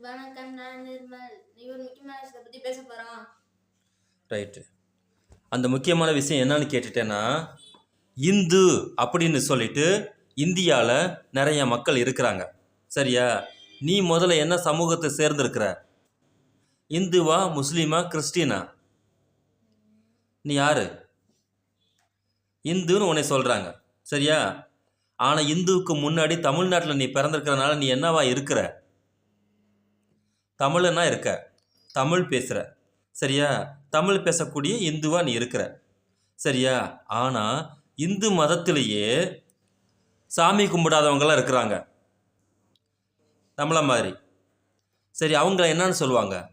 வணக்கம் நான் நிர்மல். நீ ஒரு முக்கியமான விஷயத்தை பற்றி பேச போகிறோம் ரைட்டு. அந்த முக்கியமான விஷயம் என்னன்னு கேட்டுட்டேன்னா இந்து அப்படின்னு சொல்லிட்டு இந்தியாவில் நிறைய மக்கள் இருக்கிறாங்க. சரியா? நீ முதல்ல என்ன சமூகத்தை சேர்ந்திருக்கிற? இந்துவா முஸ்லீமா கிறிஸ்டினா? நீ யாரு? இந்துன்னு உன்னை சொல்கிறாங்க சரியா? ஆனால் இந்துவுக்கு முன்னாடி தமிழ்நாட்டில் நீ பிறந்திருக்கிறனால நீ என்னவா இருக்கிற? தமிழனா இருக்க. தமிழ் பேசுகிற சரியா? தமிழ் பேசக்கூடிய இந்துவாக நீ இருக்கிற. சரியா? ஆனால் இந்து மதத்திலேயே சாமி கும்பிடாதவங்களாம் இருக்கிறாங்க. நம்மள மாதிரி. சரி அவங்கள என்னன்னு சொல்லுவாங்க?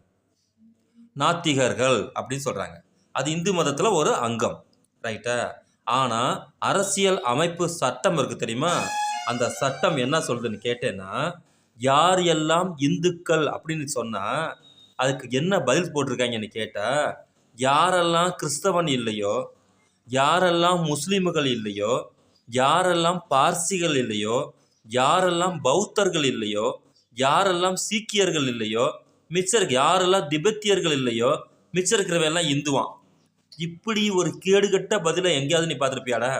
நாத்திகர்கள் அப்படின்னு சொல்கிறாங்க அது இந்து மதத்தில் ஒரு அங்கம். ரைட்டா? ஆனால் அரசியல் அமைப்பு சட்டம் இருக்குது தெரியுமா? அந்த சட்டம் என்ன சொல்லுதுன்னு கேட்டேன்னா யார் எல்லாம் இந்துக்கள் அப்படின்னு சொன்னால் அதுக்கு என்ன பதில் போட்டிருக்காங்கன்னு கேட்டால் யாரெல்லாம் கிறிஸ்தவன் இல்லையோ யாரெல்லாம் முஸ்லீம்கள் இல்லையோ யாரெல்லாம் பார்சிகள் இல்லையோ யாரெல்லாம் பௌத்தர்கள் இல்லையோ யாரெல்லாம் சீக்கியர்கள் இல்லையோ மிச்சர் யாரெல்லாம் திபெத்தியர்கள் இல்லையோ மிச்சம் இருக்கிறவெல்லாம் இந்துவான் இப்படி ஒரு கேடுகட்ட பதிலை எங்கேயாவது நீ பார்த்துருப்பியாடா?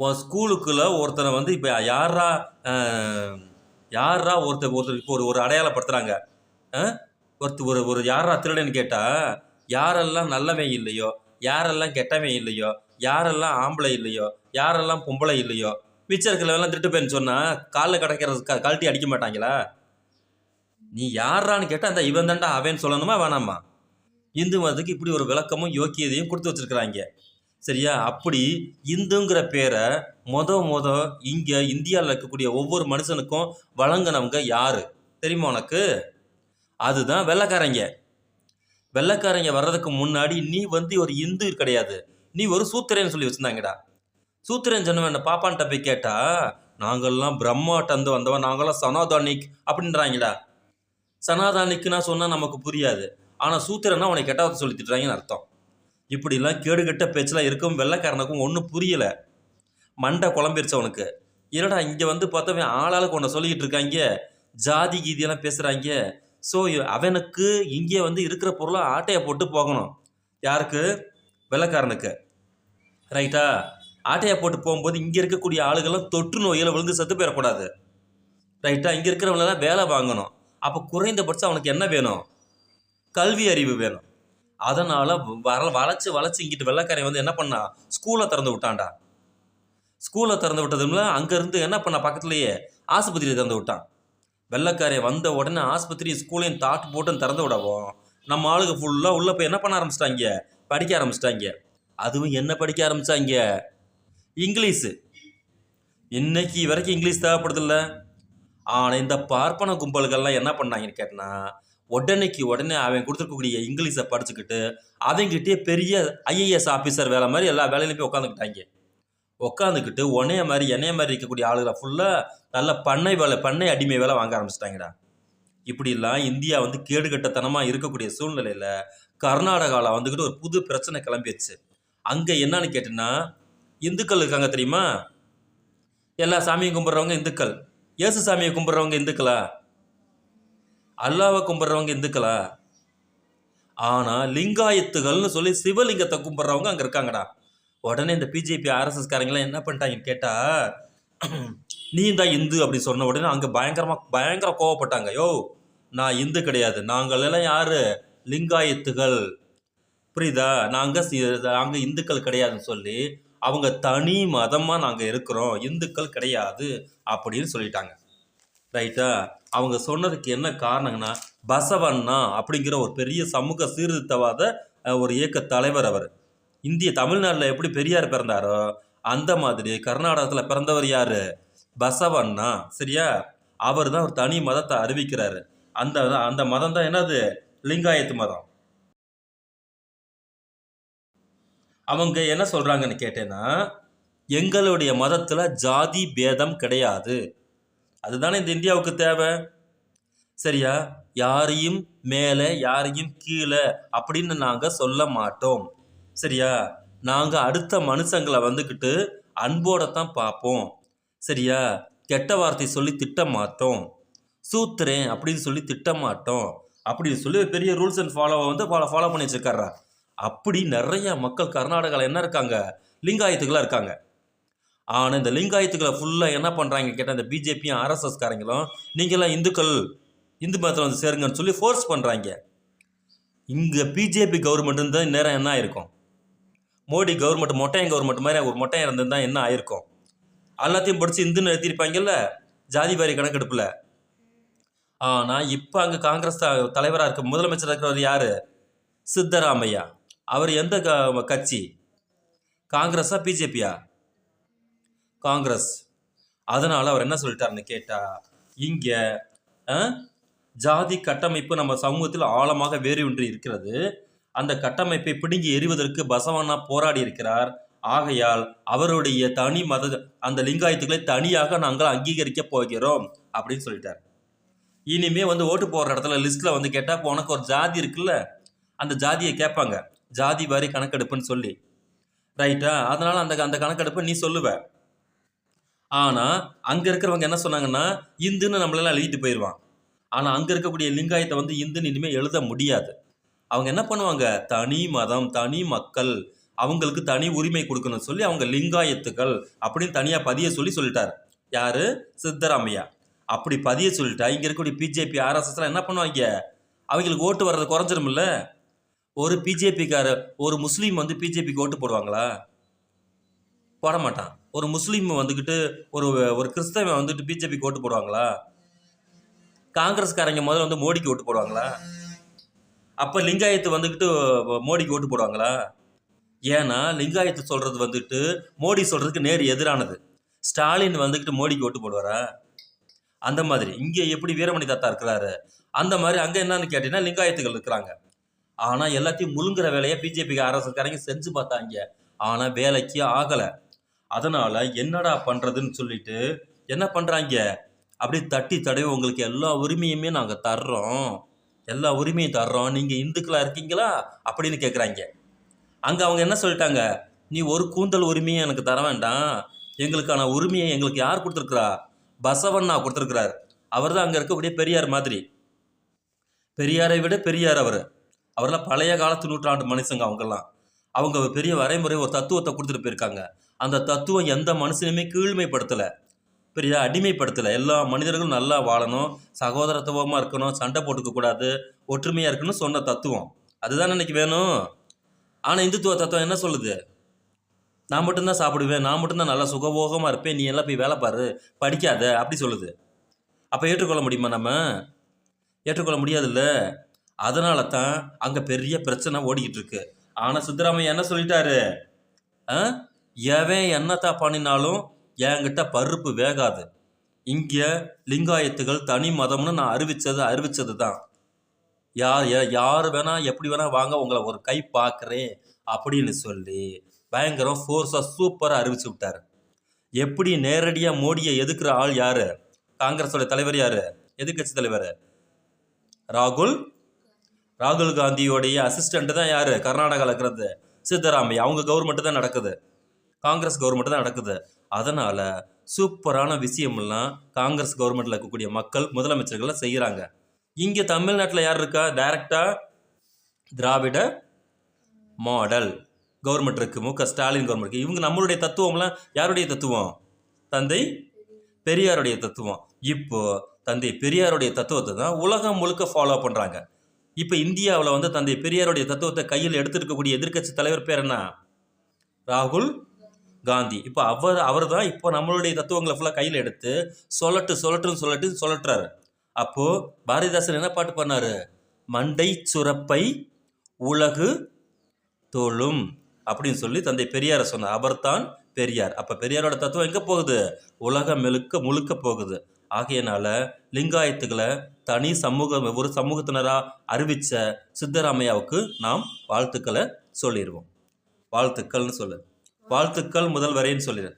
உன் ஸ்கூலுக்குள்ள ஒருத்தனை வந்து இப்போ யாரா யாரா ஒருத்தர் ஒருத்தர் இப்போ ஒரு ஒரு அடையாளப்படுத்துகிறாங்க ஒருத்தர் ஒரு ஒரு யாரா திருடன்னு கேட்டால் யாரெல்லாம் நல்லவன் இல்லையோ யாரெல்லாம் கெட்டவன் இல்லையோ யாரெல்லாம் ஆம்பளை இல்லையோ யாரெல்லாம் பொம்பளை இல்லையோ மிச்சம் இருக்கிறவெல்லாம் திருட்டு போயின்னு சொன்னால் காலில் கிடைக்கிற க கழட்டி அடிக்க மாட்டாங்களா? நீ யாரான்னு கேட்டால் அந்த இவன் தாண்டா அவன் சொல்லணுமா வேணாமா? இந்து மதத்துக்கு இப்படி ஒரு விளக்கமும் யோக்கியதையும் கொடுத்து வச்சிருக்கிறாங்க. சரியா? அப்படி இந்துங்கிற பேரை மொத மொத இங்கே இந்தியாவில் இருக்கக்கூடிய ஒவ்வொரு மனுஷனுக்கும் வழங்கினவங்க யார்? தெரியுமா உனக்கு? அதுதான் வெள்ளைக்காரங்க. வெள்ளைக்காரங்க வர்றதுக்கு முன்னாடி நீ வந்து ஒரு இந்து கிடையாது. நீ ஒரு சூத்திரன்னு சொல்லி வச்சிருந்தாங்கடா. சூத்திரன் சொன்னவன் என்ன பாப்பான்ட்ட போய் கேட்டா நாங்கள்லாம் பிரம்மாட்டந்து வந்தவன் நாங்களாம் சனாதானிக் அப்படின்றாங்கடா. சனாதானிக்குன்னா சொன்னால் நமக்கு புரியாது. ஆனால் சூத்திரன்னா உனக்கு கெட்டாவது சொல்லி திட்டுறாங்கன்னு அர்த்தம். இப்படிலாம் கேடுகட்ட பேச்செல்லாம் இருக்கும். வெள்ளைக்காரனுக்கும் ஒன்றும் புரியலை. மண்டை குழம்பிருச்சவனுக்கு அவனுக்கு. என்னடா இங்கே வந்து பார்த்தவன் ஆளாளுக்கு ஒன்று சொல்லிக்கிட்டு இருக்காங்க. ஜாதி கீதியெல்லாம் பேசுகிறாங்க ஸோ அவனுக்கு இங்கே வந்து இருக்கிற பொருளை ஆட்டையை போட்டு போகணும். யாருக்கு? வெள்ளக்காரனுக்கு. ரைட்டா ஆட்டையை போட்டு போகும்போது இங்கே இருக்கக்கூடிய ஆளுகள்லாம் தொற்று நோயில் விழுந்து செத்து போயிடக்கூடாது. ரைட்டா இங்கே இருக்கிறவங்களெல்லாம் வேலை வாங்கணும். அப்போ குறைந்தபட்சம் அவனுக்கு என்ன வேணும்? கல்வி அறிவு வேணும். அதனால் வர வளைச்சு வளைச்சு இங்கிட்டு வெள்ளைக்காரன் வந்து என்ன பண்ணா? ஸ்கூலை திறந்து விட்டான்டா. ஸ்கூலை திறந்து விட்டதுல அங்கேருந்து என்ன பண்ண? பக்கத்துலேயே ஆஸ்பத்திரியை திறந்து விட்டான். வெள்ளைக்காரன் வந்த உடனே ஆஸ்பத்திரி ஸ்கூலையும் தாட்டு போட்டுன்னு திறந்து விடவும் நம்ம ஆளுங்க ஃபுல்லாக உள்ளே போய் என்ன பண்ண ஆரம்பிச்சிட்டாங்க? படிக்க ஆரம்பிச்சிட்டாங்க. அதுவும் என்ன படிக்க ஆரம்பிச்சாங்க? இங்கிலீஷு. இன்னைக்கு வரைக்கும் இங்கிலீஷ் தேவைப்படுதில்ல. ஆனால் இந்த பார்ப்பன கும்பல்கள்லாம் என்ன பண்ணாங்கன்னு கேட்டால் உடனேக்கு உடனே அவன் கொடுத்துருக்கக்கூடிய இங்கிலீஷை படிச்சுக்கிட்டு அவங்ககிட்டயே பெரிய ஐஏஎஸ் ஆஃபீஸர் வேலை மாதிரி எல்லா வேலையிலும் போய் உட்காந்துக்கிட்டாங்க உட்காந்துக்கிட்டு உன்னைய மாதிரி என்னைய மாதிரி இருக்கக்கூடிய ஆளுகளை ஃபுல்லாக நல்ல பண்ணை வேலை பண்ணை அடிமை வேலை வாங்க ஆரம்பிச்சிட்டாங்கடா. இப்படிலாம் இந்தியா வந்து கேடுகட்டத்தனமாக இருக்கக்கூடிய சூழ்நிலையில் கர்நாடகாவில் வந்துக்கிட்டு ஒரு புது பிரச்சனை கிளம்பிடுச்சு அங்கே என்னன்னு கேட்டிங்கன்னா இந்துக்கள் இருக்காங்க தெரியுமா? எல்லா சாமியும் கும்பிட்றவங்க இந்துக்கள். இயேசு சாமியை கும்பிட்றவங்க இந்துக்களா? அல்லாவை கும்பிட்றவங்க இந்துக்களா? ஆனால் லிங்காயத்துகள்னு சொல்லி சிவலிங்கத்தை கும்பிட்றவங்க அங்கே இருக்காங்கடா. உடனே இந்த பிஜேபி ஆர்எஸ்எஸ்காரங்களாம் என்ன பண்ணிட்டாங்கன்னு கேட்டால் நீ தான் இந்து அப்படி சொன்ன உடனே அங்கே பயங்கரமாக பயங்கர கோவப்பட்டாங்க. யோ நான் இந்து கிடையாது. நாங்கள் எல்லாம் யார்? லிங்காயத்துகள். புரியுதா? நாங்கள் நாங்கள் இந்துக்கள் கிடையாதுன்னு சொல்லி அவங்க தனி மதமாக நாங்கள் இருக்கிறோம். இந்துக்கள் கிடையாது அப்படின்னு சொல்லிட்டாங்க. ரைட்டா? அவங்க சொன்னதுக்கு என்ன காரணங்கன்னா பசவண்ணா அப்படிங்கிற ஒரு பெரிய சமூக சீர்திருத்தவாத ஒரு இயக்க தலைவர் அவர். இந்திய தமிழ்நாட்டில் எப்படி பெரியார் பிறந்தாரோ அந்த மாதிரி கர்நாடகத்தில் பிறந்தவர் யார்? பசவண்ணா. சரியா? அவர் தான் ஒரு தனி மதத்தை அறிவிக்கிறாரு. அந்த அந்த மதம் தான் என்னது? லிங்காயத்து மதம். அவங்க என்ன சொல்கிறாங்கன்னு கேட்டேன்னா எங்களுடைய மதத்தில் ஜாதி பேதம் கிடையாது. அதுதானே இந்த இந்தியாவுக்கு தேவை? சரியா? யாரையும் மேலே யாரையும் கீழே அப்படின்னு நாங்கள் சொல்ல மாட்டோம். சரியா? நாங்கள் அடுத்த மனுஷங்களை வந்துக்கிட்டு அன்போட தான் பார்ப்போம். சரியா? கெட்ட வார்த்தை சொல்லி திட்ட மாட்டோம். சூத்துறேன் அப்படின்னு சொல்லி திட்ட மாட்டோம். அப்படின்னு சொல்லி பெரிய ரூல்ஸ் அண்ட் ஃபாலோவை வந்து ஃபாலோ ஃபாலோ பண்ணி வச்சிருக்காரா அப்படி நிறைய மக்கள் கர்நாடகாவில் என்ன இருக்காங்க? லிங்காயத்துக்களாக இருக்காங்க. ஆனால் இந்த லிங்காயத்துக்களை ஃபுல்லாக என்ன பண்ணுறாங்க கேட்டால் இந்த பிஜேபியும் ஆர்எஸ்எஸ் காரங்களும் நீங்களாம் இந்துக்கள் இந்து மதத்தில் வந்து சேருங்கன்னு சொல்லி ஃபோர்ஸ் பண்ணுறாங்க இங்கே பிஜேபி கவர்மெண்ட் இருந்தால் இந்நேரம் என்ன ஆயிருக்கும்? மோடி கவர்மெண்ட் மொட்டையன் கவர்மெண்ட் மாதிரி ஒரு மொட்டையன் இருந்திருந்தால் என்ன ஆயிருக்கும்? எல்லாத்தையும் படித்து இந்துன்னு எழுத்திருப்பாங்கல்ல ஜாதி வாரி கணக்கெடுப்பில். ஆனால் இப்போ அங்கே காங்கிரஸ் தலைவராக இருக்க முதலமைச்சராக இருக்கிறவர் யார்? சித்தராமையா. அவர் எந்த க கட்சி? காங்கிரஸா பிஜேபியா? காங்கிரஸ். அதனால் அவர் என்ன சொல்லிட்டாருன்னு கேட்டால் இங்கே ஜாதி கட்டமைப்பு நம்ம சமூகத்தில் ஆழமாக வேரூன்றி இருக்கிறது. அந்த கட்டமைப்பை பிடுங்கி எறிவதற்கு பசவண்ணா போராடி இருக்கிறார். ஆகையால் அவருடைய தனி மத அந்த லிங்காயத்துக்களை தனியாக நாங்கள் அங்கீகரிக்க போகிறோம் அப்படின்னு சொல்லிட்டார். இனிமே வந்து ஓட்டு போடுற இடத்துல லிஸ்ட்டில் வந்து கேட்டால் இப்போ உனக்கு ஒரு ஜாதி இருக்குல்ல அந்த ஜாதியை கேட்பாங்க. ஜாதி வாரி கணக்கெடுப்புன்னு சொல்லி. ரைட்டா அதனால் அந்த அந்த கணக்கெடுப்பை நீ சொல்லுவேன் ஆனால் அங்கே இருக்கிறவங்க என்ன சொன்னாங்கன்னா இந்துன்னு நம்மளெல்லாம் எழுதிட்டு போயிடுவான் ஆனால் அங்கே இருக்கக்கூடிய லிங்காயத்தை வந்து இந்துன்னு இனிமேல் எழுத முடியாது. அவங்க என்ன பண்ணுவாங்க? தனி மதம் தனி மக்கள் அவங்களுக்கு தனி உரிமை கொடுக்கணும்னு சொல்லி அவங்க லிங்காயத்துக்கள் அப்படின்னு தனியாக பதிய சொல்லி சொல்லிட்டார். யார்? சித்தராமையா. அப்படி பதிய சொல்லிட்டா இங்கே இருக்கக்கூடிய பிஜேபி ஆர்எஸ்எஸ்லாம் என்ன பண்ணுவாங்க? அவங்களுக்கு ஓட்டு வர்றது குறைஞ்சிருமில்ல ஒரு பிஜேபிக்கார ஒரு முஸ்லீம் வந்து பிஜேபிக்கு ஓட்டு போடுவாங்களா? போட மாட்டான் ஒரு முஸ்லீம் வந்துக்கிட்டு ஒரு ஒரு கிறிஸ்தவன் வந்துட்டு பிஜேபிக்கு ஓட்டு போடுவாங்களா? காங்கிரஸ்காரங்க முதல்ல வந்து மோடிக்கு ஓட்டு போடுவாங்களா? அப்போ லிங்காயத்து வந்துக்கிட்டு மோடிக்கு ஓட்டு போடுவாங்களா? ஏன்னா லிங்காயத்து சொல்கிறது வந்துட்டு மோடி சொல்கிறதுக்கு நேர் எதிரானது. ஸ்டாலின் வந்துக்கிட்டு மோடிக்கு ஓட்டு போடுவாரா? அந்த மாதிரி. இங்கே எப்படி வீரமணி தாத்தா இருக்கிறாரு? அந்த மாதிரி அங்கே என்னன்னு கேட்டிங்கன்னா லிங்காயத்துகள் இருக்கிறாங்க. ஆனால் எல்லாத்தையும் முழுங்குற வேலையை பிஜேபிக்கு அரசுக்காரங்க செஞ்சு பார்த்தாங்க. ஆனால் வேலைக்கு ஆகலை. அதனால் என்னடா பண்ணுறதுன்னு சொல்லிட்டு என்ன பண்ணுறாங்க அப்படி தட்டி தடவி உங்களுக்கு எல்லா உரிமையுமே நாங்கள் தர்றோம். எல்லா உரிமையும் தர்றோம். நீங்கள் இந்துக்களாக இருக்கீங்களா? அப்படின்னு கேட்குறாங்க அங்கே அவங்க என்ன சொல்லிட்டாங்க? நீ ஒரு கூந்தல் உரிமையை எனக்கு தர வேண்டாம். எங்களுக்கான உரிமையை எங்களுக்கு யார் கொடுத்துருக்குறா? பசவண்ணா கொடுத்துருக்குறாரு. அவர் தான் அங்கே இருக்கக்கூடிய பெரியார் மாதிரி. பெரியாரை விட பெரியார் அவர். அவரெல்லாம் பழைய காலத்து நூற்றாண்டு மனுஷங்க அவங்கெல்லாம். அவங்க பெரிய வரைமுறை ஒரு தத்துவத்தை கொடுத்துட்டு போயிருக்காங்க. அந்த தத்துவம் எந்த மனுஷனையுமே கீழ்மைப்படுத்தலை. பெரிய அடிமைப்படுத்தலை. எல்லா மனிதர்களும் நல்லா வாழணும் சகோதரத்துவமாக இருக்கணும் சண்டை போட்டுக்க கூடாது ஒற்றுமையாக இருக்கணும்னு சொன்ன தத்துவம். அதுதான் இன்னைக்கு வேணும். ஆனால் இந்துத்துவ தத்துவம் என்ன சொல்லுது? நான் மட்டும்தான் சாப்பிடுவேன் நான் மட்டும்தான் நல்லா சுகபோகமாக இருப்பேன் நீ எல்லாம் போய் வேலை பாரு படிக்காத அப்படி சொல்லுது. அப்போ ஏற்றுக்கொள்ள முடியுமா நம்ம? ஏற்றுக்கொள்ள முடியாதுல்ல. அதனால தான் அங்கே பெரிய பிரச்சனை ஓடிக்கிட்டு இருக்கு. ஆனால் சித்தராமையா என்ன சொல்லிட்டாரு? ஆ? எவன் என்னத்தான் பண்ணினாலும் என்கிட்ட பருப்பு வேகாது. இங்கே லிங்காயத்துகள் தனி மதம்னு நான் அறிவித்தது அறிவித்தது தான் யார் யார் வேணால் எப்படி வேணால் வாங்க உங்களை ஒரு கை பார்க்குறேன் அப்படின்னு சொல்லி பயங்கரம் ஃபோர்ஸாக சூப்பராக அறிவிச்சு விட்டாரு. எப்படி நேரடியாக மோடியை எதுக்குற ஆள் யார்? காங்கிரஸோட தலைவர் யார்? எதிர்கட்சி தலைவர். ராகுல்? ராகுல் காந்தியோடைய அசிஸ்டண்ட் தான் யார்? கர்நாடகாவில் இருக்கிறது. சித்தராமையா? அவங்க கவர்மெண்ட் தான் நடக்குது. காங்கிரஸ் கவர்மெண்ட் தான் நடக்குது. அதனால் சூப்பரான விஷயமெல்லாம் காங்கிரஸ் கவர்மெண்ட்டில் இருக்கக்கூடிய மக்கள் முதலமைச்சர்கள் செய்கிறாங்க இங்கே தமிழ்நாட்டில் யார் இருக்கா? டைரக்டாக திராவிட மாடல் கவர்மெண்ட் இருக்குது மு க ஸ்டாலின் கவர்மெண்ட் இருக்குது இவங்க நம்மளுடைய தத்துவம்லாம் யாருடைய தத்துவம்? தந்தை பெரியாருடைய தத்துவம். இப்போது தந்தை பெரியாருடைய தத்துவத்தை தான் உலகம் முழுக்க ஃபாலோ பண்ணுறாங்க இப்போ இந்தியாவில் வந்து தந்தை பெரியாருடைய தத்துவத்தை கையில் எடுத்துருக்கக்கூடிய எதிர்க்கட்சி தலைவர் பேர் என்ன? ராகுல் காந்தி. இப்போ அவர் அவர் தான் இப்போ நம்மளுடைய தத்துவங்களை ஃபுல்லாக கையில் எடுத்து சொல்லட்டு சொல்லட்டுன்னு சொல்லட்டு சொல்லட்டுறாரு அப்போது பாரதிதாசன் என்ன பாட்டு பண்ணார் மண்டை சுரப்பை உலகு தோளும் அப்படின்னு சொல்லி தந்தை பெரியாரை சொன்னார். அவர்தான் பெரியார். அப்போ பெரியாரோட தத்துவம் எங்கே போகுது? உலகம் மெழுக்க முழுக்க போகுது. ஆகையனால லிங்காயத்துகளை தனி சமூகம் ஒரு சமூகத்தினராக அறிவித்த சித்தராமையாவுக்கு நாம் வாழ்த்துக்களை சொல்லிடுவோம் வாழ்த்துக்கள்னு சொல்லு. வாழ்த்துக்கள் முதல்வரேன்னு சொல்லிடு.